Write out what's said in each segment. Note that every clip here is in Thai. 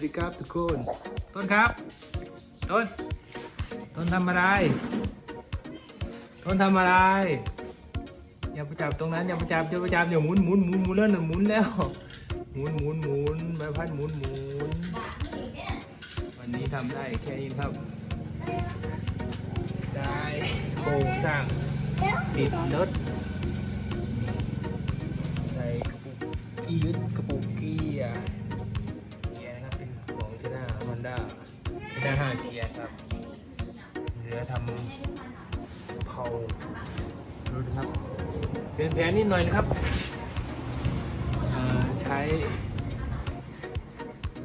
วัสดีครับทุกคน ต้นครับ ต้น ต้นทำอะไร ต้นทำอะไร อย่าไปจับตรงนั้นอย่าไปจับอย่าไปจับเดี๋ยวหมุนหมุนหมุนหมุนแล้วนะหมุนแล้วหมุนหมุนหมุนใบพัดหมุนหมุนวันนี้ทำได้แค่นี้ครับ ได้โครงสร้างติดรถใส่กระปุกยึดกระปุก ห้าเกียร์ครับเหลือทำเผาดูนะครับเปลี่ยนแผนนิดหน่อยนะครับเอ่อใช้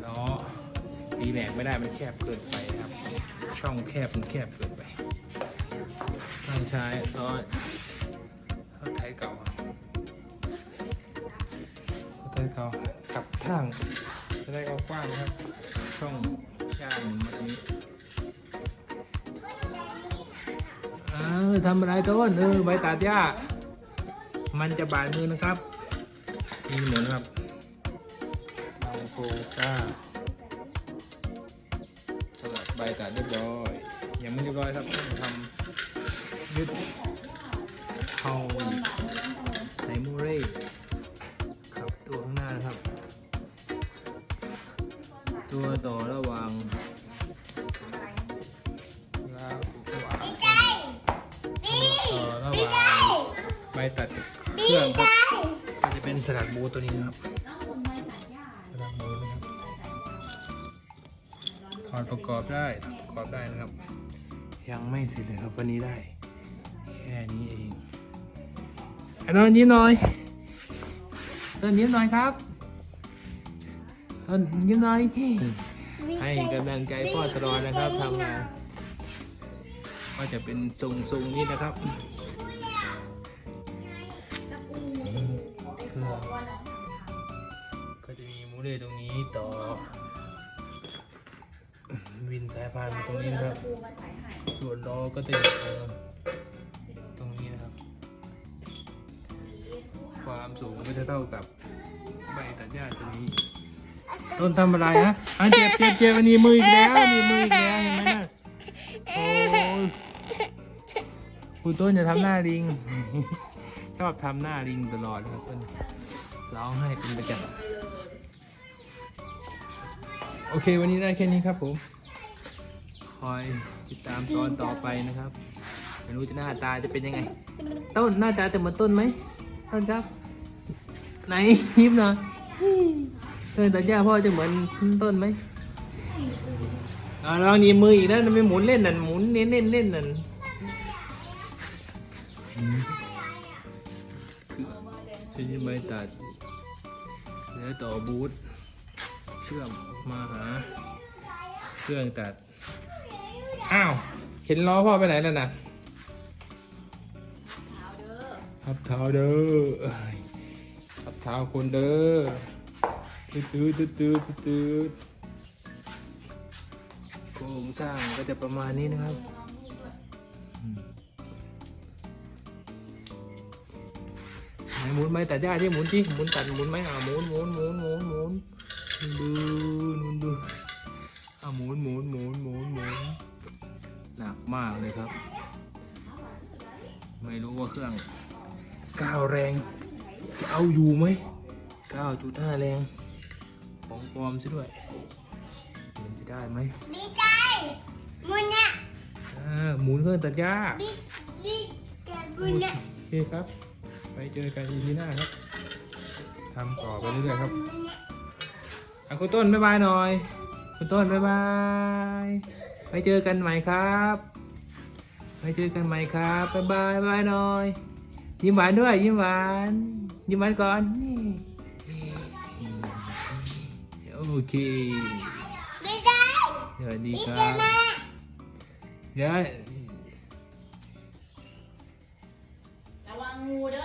ล้อดีแม็กไม่ได้มันแคบเกินไปครับ ช่องแคบมันแคบเกินไปต้องใช้ล้อรถไถเก่ารถไถเก่ากับทางจะได้กว้างครับ ช่อง ย่างแบบนี้เออทำอะไรต้นเออใบตัดหญ้า มันจะบาดมือนะครับนี่หมุนครับเอาโคก้าสลัดใบตัดเรียบร้อยยังไม่เรียบร้อยครับต้องทำยึดเข้า เป็นสลักบูตัวนี้นะครับสลักบูนะครับถอดประกอบได้ประกอบได้นะครับ ยังไม่เสร็จเลยครับวันนี้ได้ แค่นี้เองไอ้นอนยิ้มหน่อยตอนยิ้มหน่อยครับตอนยิ้มหน่อยให้กำลังใจพ่อตลอดนะครับทำงานก็จะเป็นทรงๆนี้นะครับ เลตรงนี้ต่อ วินสายพานมาตรงนี้นะครับ ส่วนล้อก็จะอยู่ตรงนี้นะครับ ความสูงก็จะเท่ากับใบตัดหญ้าตัวนี้ ต้นทำอะไรฮะอะเจ็บเจ็บเจ็บอันนี้มืออีกแล้วอันนี้มืออีกแล้วเห็นไหมนะโอ้ยคุณต้นจะทำหน้าลิงชอบทำหน้าลิงตลอดครับเพิ่นร้องให้เป็นประจำ อเค วันนี้ได้แค่นี้ครับผม คอยติดตามตอนต่อไปนะครับ ไม่รู้จะหน้าตาจะเป็นยังไง ต้นหน้าตาจะเหมือนต้นไหมต้นครับ ไหนยิ้มหน่อยเออแต่ย่าพ่อจะเหมือนต้นไหมอ่าลองนีบมืออีกนะไม่หมุนเล่นนั่นหมุนเน้นเล่นเล่นนั่นคือใช้ไม้ตัด แล้วต่อบูท เชื่อมมาหาเครื่องตัด อ้าว เห็นล้อพ่อไปไหนแล้วนะทับเท้าเด้อทับเท้าคนเด้อตื้อตื้อตื้อตื้อตื้อโครงสร้างก็จะประมาณนี้นะครับหนหมุนไหมแตัดหญ้าที่หมุนที่หมุนตัดหมุนไหมอ่าหมุนหมุนหมุนหมุนหมุน ดูหมุนดูอ่าหมุนหมุนหมุนหมุนหมุนหนักมากเลยครับ ไม่รู้ว่าเครื่องก้าวแรง จะเอาอยู่ไหมก้าวจุดห้าแรง ของปลอมซะด้วยเห็นจะได้ไหมดีใจมุนเนี่ยอ่าหมุนเครื่องตัดหญ้าดีดีใจมุนเนี่ยโอเคครับ ไปเจอกันอีพีหน้าครับทำต่อไปเรื่อยๆครับ อะคุณต้นบ๊ายบายหน่อย คุณต้นบ๊ายบายไปเจอกันใหม่ครับไปเจอกันใหม่ครับบ๊ายบายบ๊ายบายหน่อย ยิ้มหวานด้วย ยิ้มหวาน ยิ้มหวานก่อนนี่โอเคดีใจสวัสดีครับเดี๋ยว ระวังงูเด้อ